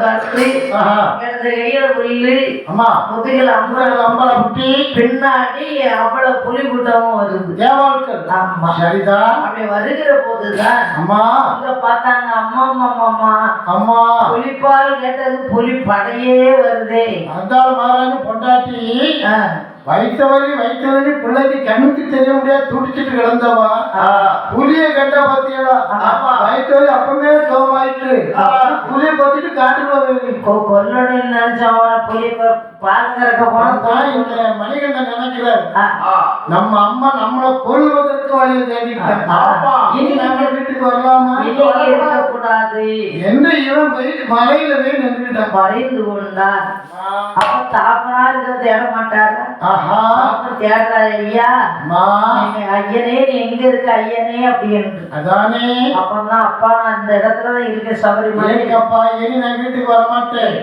இடது கையில புல்லு அம்மா. முதுகில் அம்பளம் குட்டி பின்னாடி அவ்வளவு புலி கூட்டமும் வருது. தேவாட்கள் ஆமா. சரிதான் அப்படி வருகிற போதுதான். அம்மா. அங்க பார்த்தாங்க அம்மா அம்மா. அம்மா அம்மா புலிப்பால் கேட்டது புலி படையே வருதே. அந்தாள் மகாராஜ் பொண்டாட்டி. வைத்த வலி வைத்த வலி பிள்ளைக்கு கண்ணுக்கு தெரிய முடியாது துடிச்சிட்டு கிடந்தவா. புலிய கண்ட பாத்தியடா. வைத்த வலி அப்பவே சோமாயிட்டு புலிய பார்த்துட்டு காட்டுக்குள்ள போய் கொ- கொல்லணும்னு நினைச்சவன புலி ப- பால் கறக்க தான் போனா இந்த மணிகண்டன் நினைக்கிறார். நம்ம அம்மா நம்மளை கொல்வதற்கு வழியை தேடிட்டாங்க ஆமா. இனி நம்ம வீட்டுக்கு வரலாமா கூடாது என்று இவன் போய் மலையில போய் நின்றுட்டான் மறைந்து அப்ப தாப்பனா இருக்க தேட மாட்டாரா? ஆஹா. அப்ப தேடுறாரு ஐயா. ஐயனே நீ எங்க இருக்க ஐயனே அப்படின்னு அதானே. அப்பதான் அப்பா நான் இந்த இடத்துல தான் இருக்க சபரிமலை. ஏங்கப்பா இனி நான் வீட்டுக்கு வரமாட்டேன்?